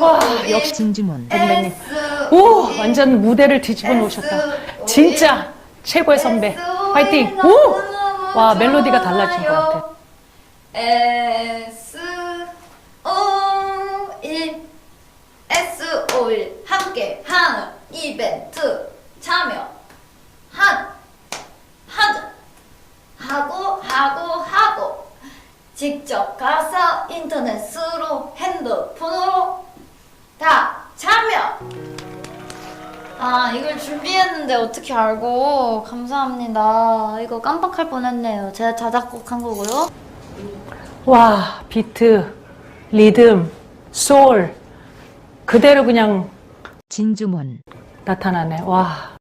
와, 역시 진주문. 선배님. 오, 완전 무대를 뒤집어 놓으셨다. 진짜 최고의 선배. 화이팅! 오! 와, 멜로디가 달라진 것 같아. S O 1 S O 1 함께 하는 이벤트 참여 한 하자 하고 하고 하고 직접 가서 인터 아 이걸 준비했는데 어떻게 알고 감사합니다 이거 깜빡할 뻔했네요 제가 자작곡 한 거고요 와, 비트, 리듬, 소울. 그대로 그냥 진주문. 나타나네. 와,